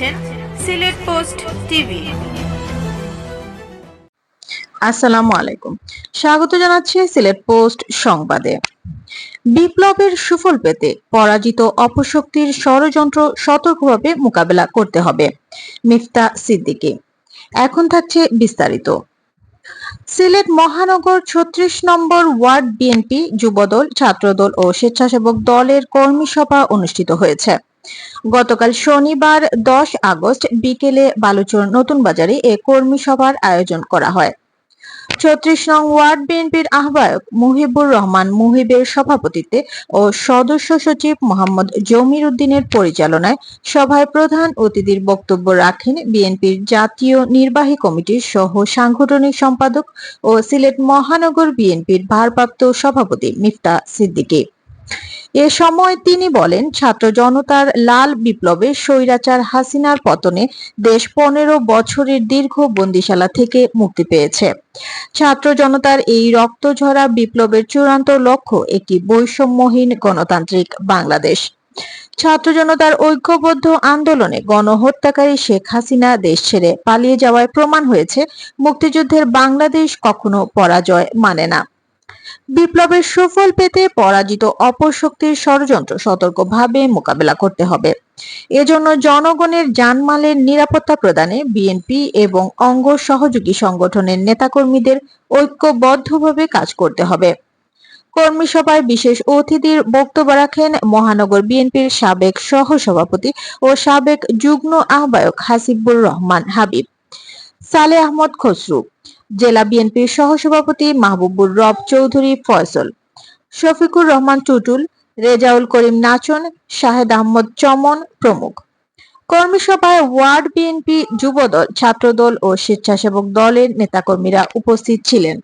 দেখছেন Sylhet post TV. আসসালামু আলাইকুম। স্বাগত জানাচ্ছি সিলেট পোস্ট সংবাদে। বিপ্লবের সুফল পেতে পরাজিত অপশক্তির ষড়যন্ত্র সতর্কভাবে মোকাবেলা করতে হবে, মিফতা সিদ্দিকী। এখন থাকছে বিস্তারিত। সিলেট মহানগর ছত্রিশ নম্বর ওয়ার্ড বিএনপি যুবদল, ছাত্রদল ও স্বেচ্ছাসেবক দলের কর্মী সভা অনুষ্ঠিত হয়েছে। গতকাল শনিবার দশ আগস্ট বিকেলে বালুচর নতুন বাজারে এ কর্মী সভার আয়োজন করা হয়। ছত্রিশ নং ওয়ার্ড বিএনপির আহ্বায়ক মুহিবুর রহমান মুহিবের সভাপতিত্বে ও সদস্য সচিব মোহাম্মদ জমির উদ্দিনের পরিচালনায় সভায় প্রধান অতিথির বক্তব্য রাখেন বিএনপির জাতীয় নির্বাহী কমিটির সহ সাংগঠনিক সম্পাদক ও সিলেট মহানগর বিএনপির ভারপ্রাপ্ত সভাপতি মিফতা সিদ্দিকী। এ সময় তিনি বলেন, ছাত্র জনতার লাল বিপ্লবে স্বৈরাচার হাসিনার পতনে দেশ পনেরো বছরের দীর্ঘ বন্দিশালা থেকে মুক্তি পেয়েছে। ছাত্র জনতার এই রক্তঝরা বিপ্লবের চূড়ান্ত লক্ষ্য একটি বৈষম্যহীন গণতান্ত্রিক বাংলাদেশ। ছাত্র জনতার ঐক্যবদ্ধ আন্দোলনে গণহত্যাকারী শেখ হাসিনা দেশ ছেড়ে পালিয়ে যাওয়ায় প্রমাণ হয়েছে, মুক্তিযুদ্ধের বাংলাদেশ কখনো পরাজয় মানে না। বিপ্লবের সুফল পেতে পরাজিত অপশক্তির ষড়যন্ত্র সতর্কভাবে মোকাবেলা করতে হবে। এজন্য জনগণের জানমালের নিরাপত্তা প্রদানে বিএনপি এবং অঙ্গ সহযোগী সংগঠনের নেতাকর্মীদের ঐক্যবদ্ধভাবে কাজ করতে হবে। কর্মী সভায় বিশেষ অতিথির বক্তব্য রাখেন মহানগর বিএনপির সাবেক সহসভাপতি ও সাবেক যুগ্ম আহ্বায়ক হাসিবুর রহমান হাবিব। সালে আহমদ খসরু জেলা বিএনপির সহসভাপতি মাহবুবুর রব চৌধুরী ফয়সল, শফিকুর রহমান টুটুল, রেজাউল করিম নাচন, শাহেদ আহমদ চমন প্রমুখ। কর্মী সভায় ওয়ার্ড বিএনপি যুবদল, ছাত্রদল ও স্বেচ্ছাসেবক দলের নেতাকর্মীরা উপস্থিত ছিলেন।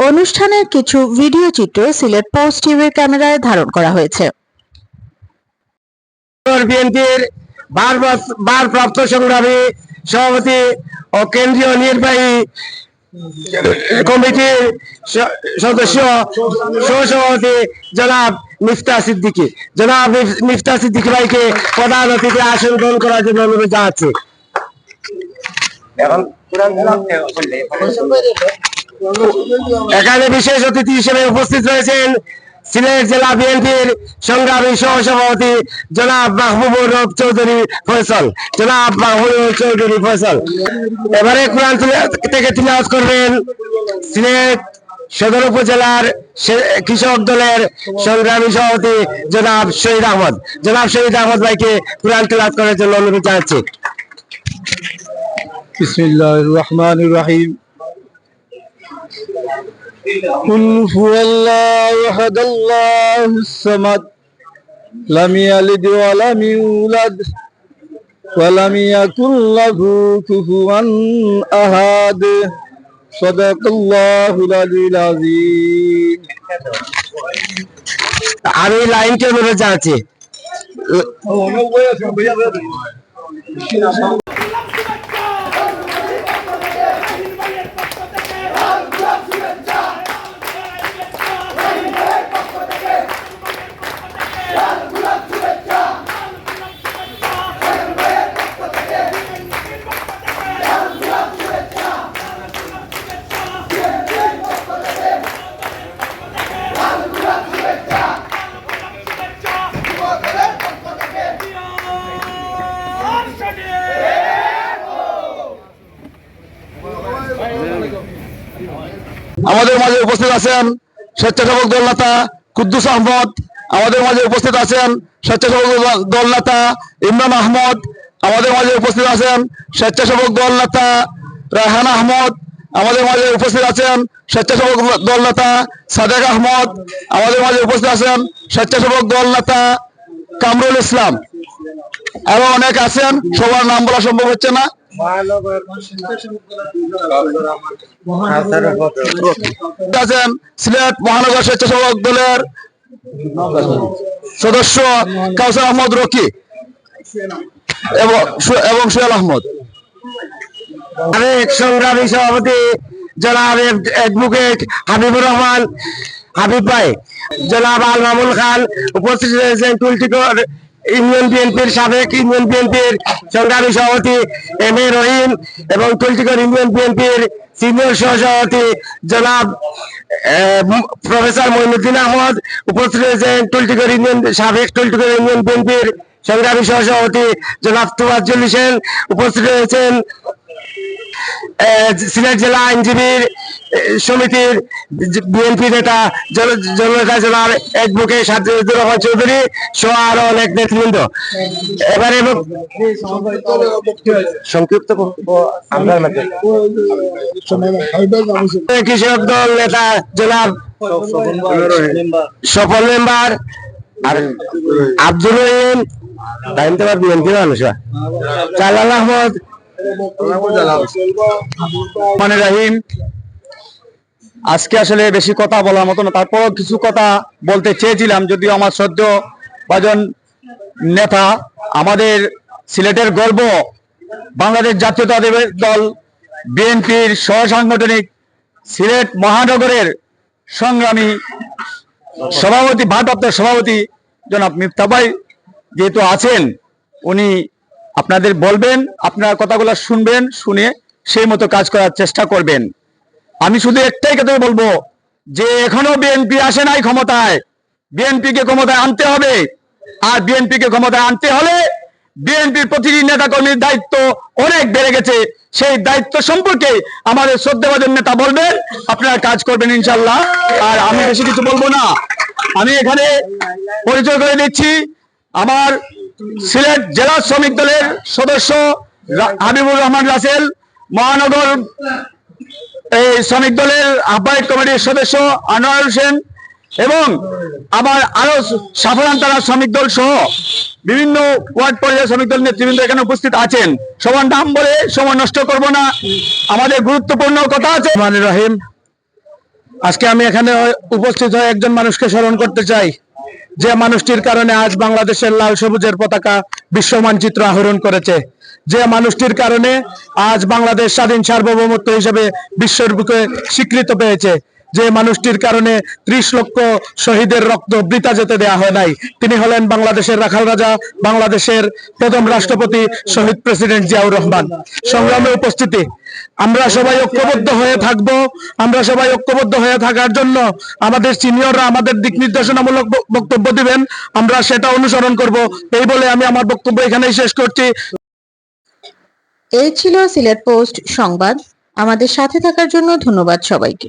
অনুষ্ঠানের কিছু ভিডিও চিত্র সিলেট পোস্ট টিভির ক্যামেরায় ধারণ করা হয়েছে। বিএনপির ভারপ্রাপ্ত সংগ্রামী সভাপতি ও কেন্দ্রীয় নির্বাহী কমিটির সদস্য সহসভাপতি জনাব মিফতা সিদ্দিকী। জনাব মিফ- মিফতা সিদ্দিকী ভাইকে প্রধান অতিথি আসন গ্রহণ করার জন্য অনুরোধ জানাচ্ছি। এখানে বিশেষ অতিথি হিসেবে উপস্থিত রয়েছেন সিলেট জেলা বিএনপির সংগ্রামী সহসভাপতি জনাব মাহবুবুর রব চৌধুরী ফয়সল। জনাব মাহবুবুর চৌধুরী ফয়সল। এবারে কোরআন থেকে তিলাজ করবেন সিলেট সদর উপজেলার কৃষক দলের সংগ্রামী সভাপতি জনাব শহীদ আহমদ। জনাব শহীদ আহমদ ভাইকে কোরআন তিলাজ করার জন্য অনুরোধ জানাচ্ছি। বিসমিল্লাহির রহমানির রহিম। قل هو الله احد الله الصمد لم يلد ولم يولد ولم يكن له كفوا احد صدق الله العلي العظيم আমি লাইনকে অনুরোধ জানাচ্ছি আমাদের মাঝে উপস্থিত আছেন স্বেচ্ছাসেবক দল নেতা কুদ্দুস আহমদ, আমাদের মাঝে উপস্থিত আছেন স্বেচ্ছাসেবক দল- নেতা ইমরান আহমদ, আমাদের মাঝে উপস্থিত আছেন স্বেচ্ছাসেবক দল নেতা রায়হান আহমদ, আমাদের মাঝে উপস্থিত আছেন স্বেচ্ছাসেবক দল নেতা সাদেক আহমদ, আমাদের মাঝে উপস্থিত আছেন স্বেচ্ছাসেবক দল নেতা কামরুল ইসলাম। এবং অনেক আছেন, সবার নাম বলা সম্ভব হচ্ছে না। সিলেট মহানগর স্বেচ্ছাসেবক দলের সদস্য কাউসার আহমদ রকি এবং সোহেল আহমদ। আরেক সংগ্রামী সভাপতি জনাব অ্যাডভোকেট হাবিবুর রহমান হাবিব ভাই। জনাব আল মামুল খান উপস্থিত রয়েছেন টুলটিকর ইউনিয়ন বিএনপির সাবেক, ইউনিয়ন বিএনপির সংগ্রামী সভাপতি এম এ রহিম এবং টুলটিগড় ইউনিয়ন বিএনপির সিনিয়র সহসভাপতি জনাব প্রফেসর মইনুদ্দিন আহমদ উপস্থিত রয়েছেন। টুলটিগড় ইউনিয়ন, সাবেক টুলটিগড় ইউনিয়ন বিএনপির সংগ্রামী সহসভাপতি জনাব তুবাজুল হোসেন উপস্থিত রয়েছেন। সিলেট জেলা আইনজীবীর সমিতির বিএনপি নেতা জন- জননেতা জেলার অ্যাডভোকেট সাজ্জাদুর রহমান চৌধুরী সহ আরও অনেক নেতৃবৃন্দ। এবারে সংক্ষিপ্ত কৃষক দল নেতা জনাব সফল মেম্বার আর আব্দুল রহিম টাইম তো বিএনপি মানুষ জালাল আহমদ মানে রাহিম। আজকে আসলে বেশি কথা বলার মতো না, তারপরও কিছু কথা বলতে চেয়েছিলাম, যদিও আমার সদ্য ভজন নেতা, আমাদের সিলেটের গর্ব, বাংলাদেশ জাতীয়তাবাদী দল, বিএনপির সহ সাংগঠনিক সিলেট মহানগরের সংগ্রামী সভাপতি, ভারপ্রাপ্ত সভাপতি জনাব মিফতাবাই যেহেতু আছেন, উনি আপনাদের বলবেন, আপনারা কথাগুলো শুনবেন, শুনে সেই মতো কাজ করার চেষ্টা করবেন। আমি শুধু একটাই কথা বলব, যে এখনও বিএনপি আসে নাই ক্ষমতায়। বিএনপি কে ক্ষমতায় আনতে হবে। আর বিএনপি কে ক্ষমতায় আনতে হলে বিএনপির প্রতিটি নেতা কর্মীর দায়িত্ব অনেক বেড়ে গেছে। সেই দায়িত্ব সম্পর্কে আমাদের শ্রদ্ধাবাদের নেতা বলবেন, আপনারা কাজ করবেন ইনশাল্লাহ আর আমি বেশি কিছু বলব না। আমি এখানে পরিচয় করে দিচ্ছি, আমার সিলেট জেলা শ্রমিক দলের সদস্য হাবিবুর রহমান রাসেল, মহানগর এই শ্রমিক দলের আহ্বায়ক কমিটির সদস্য আনোয়ার হোসেন এবং আমার আরও সাধারণ তারা শ্রমিক দল সহ বিভিন্ন ওয়ার্ড পর্যায়ে শ্রমিক দল নেতৃবৃন্দ এখানে উপস্থিত আছেন। সবার নাম বলে সময় নষ্ট করব না। আমাদের গুরুত্বপূর্ণ কথা আছে। রহিম, আজকে আমি এখানে উপস্থিত হয়ে একজন মানুষকে স্মরণ করতে চাই। যে মানুষটির কারণে আজ বাংলাদেশের লাল সবুজের পতাকা বিশ্ব মানচিত্র আহরণ করেছে। যে মানুষটির কারণে আজ বাংলাদেশ স্বাধীন সার্বভৌমত্ব হিসেবে বিশ্বের বুকে স্বীকৃত পেয়েছে। যে মানুষটির কারণে ত্রিশ লক্ষ শহীদের রক্ত বৃতা যেতে দেয়া হয় নাই। তিনি হলেন বাংলাদেশের রাখাল রাজা, বাংলাদেশের প্রথম রাষ্ট্রপতি শহীদ প্রেসিডেন্ট জিয়াউর রহমান। সংগ্রামে উপস্থিতি। আমরা সবাই ঐক্যবদ্ধ হয়ে থাকব। আমরা সবাই ঐক্যবদ্ধ হয়ে থাকার জন্য আমাদের সিনিয়ররা আমাদের দিক নির্দেশনামূলক বক্তব্য দিবেন। আমরা সেটা অনুসরণ করব। এই বলে আমি আমার বক্তব্য এখানেই শেষ করছি। এই ছিল সিলেট পোস্ট সংবাদ। আমাদের সাথে থাকার জন্য ধন্যবাদ সবাইকে।